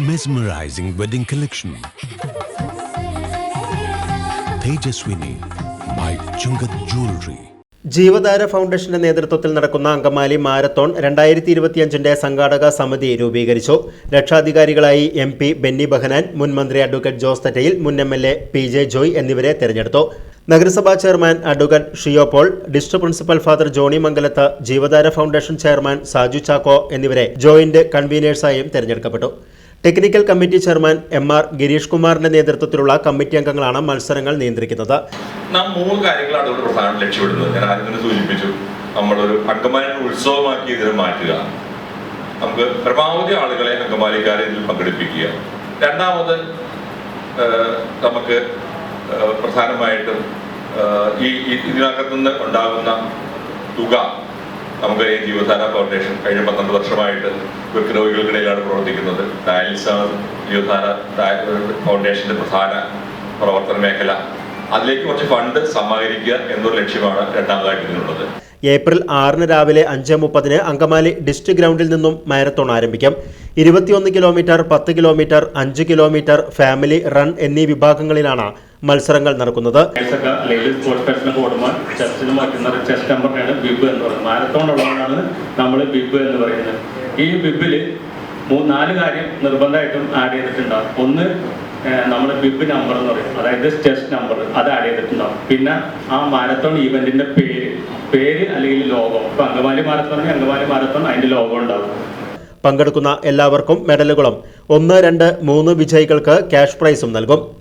mesmerizing wedding collection. Tejaswini by Chungat Jewelry. ജീവധാര ഫൗണ്ടേഷന്റെ നേതൃത്വത്തിൽ നടക്കുന്ന അങ്കമാലി മാരത്തോൺ രണ്ടായിരത്തി ഇരുപത്തിയഞ്ചിന്റെ സംഘാടക സമിതി രൂപീകരിച്ചു രക്ഷാധികാരികളായി എം പി ബെന്നി ബഹനാൻ മുൻ മന്ത്രി അഡ്വക്കേറ്റ് ജോസ് തറ്റയിൽ മുൻ M L A P J Joy എന്നിവരെ തെരഞ്ഞെടുത്തു നഗരസഭാ chairman advocate Shiyopaul district principal father Johny Mangalath Jeevadhara foundation chairman Saju Chacko എന്നിവരെ ജോയിന്റ് കൺവീനേഴ്സായും തെരഞ്ഞെടുക്കപ്പെട്ടു technical committee chairman M R Girish കുമാറിന്റെ നേതൃത്വത്തിലുള്ള കമ്മിറ്റി അംഗങ്ങളാണ് മത്സരങ്ങൾ നിയന്ത്രിക്കുന്നത്. നാം മൂന്ന് കാര്യങ്ങളാണ് അതുകൊണ്ട് പ്രധാന ലക്ഷ്യമിടുന്നത്. ഞാൻ ആദ്യം തന്നെ സൂചിപ്പിച്ചു നമ്മളൊരു അങ്കമാലി ഉത്സവമാക്കി ഇതിനെ മാറ്റുക. നമുക്ക് പരമാവധി ആളുകളെ അങ്കമാലിക്കാരെ ഇതിൽ പങ്കെടുപ്പിക്കുക. രണ്ടാമത് നമുക്ക് പ്രധാനമായിട്ടും ഈ ഈ- ഇതിനകത്ത് നിന്ന് ഉണ്ടാകുന്ന തുക നമുക്ക് ഈ ജീവധാര ഫൗണ്ടേഷൻ കഴിഞ്ഞ പന്ത്രണ്ട് വർഷമായിട്ട് വൃക്കരോഗികൾക്കിടയിലാണ് പ്രവർത്തിക്കുന്നത്. ഡയാലിസാണ് ജീവധാര ഫൗണ്ടേഷന്റെ പ്രധാന പ്രവർത്തന മേഖല. അതിലേക്ക് കുറച്ച് ഫണ്ട് സമാഹരിക്കുക എന്നൊരു ലക്ഷ്യമാണ് രണ്ടാമതായിട്ട് ഇതിനുള്ളത് ഏപ്രിൽ ആറിന് രാവിലെ അഞ്ച് മുപ്പതിന് അങ്കമാലി ഡിസ്ട്രിക്ട് ഗ്രൗണ്ടിൽ നിന്നും മാരത്തോൺ ആരംഭിക്കും. ഇരുപത്തിയൊന്ന് കിലോമീറ്റർ പത്ത് കിലോമീറ്റർ അഞ്ച് കിലോമീറ്റർ ഫാമിലി റൺ എന്നീ വിഭാഗങ്ങളിലാണ് മത്സരങ്ങൾ നടക്കുന്നത്. നമ്മൾ ബിബ് എന്ന് പറയുന്നത്. ഈ നാല് കാര്യം നിർബന്ധമായിട്ടും ആഡ് ചെയ്തിട്ടുണ്ടാവും. ഒന്ന് നമ്മൾ ബിബ് നമ്പർ എന്ന് പറയും. അതായത് സ്റ്റെസ് നമ്പർ അത് ആഡ് ചെയ്തിട്ടുണ്ടാവും. പിന്നെ ആ മാരത്തോൺ ഈവന്റിന്റെ പേര് പേര് അല്ലെങ്കിൽ ലോഗോ ഇപ്പൊ അങ്കമാലി മാരത്തോൺ അങ്കമാലി മാരത്തോൺ അതിന്റെ ലോഗോ ഉണ്ടാവും. പങ്കെടുക്കുന്ന എല്ലാവർക്കും മെഡലുകളും. ഒന്ന് രണ്ട് മൂന്ന് വിജയികൾക്ക് ക്യാഷ് പ്രൈസും നൽകും.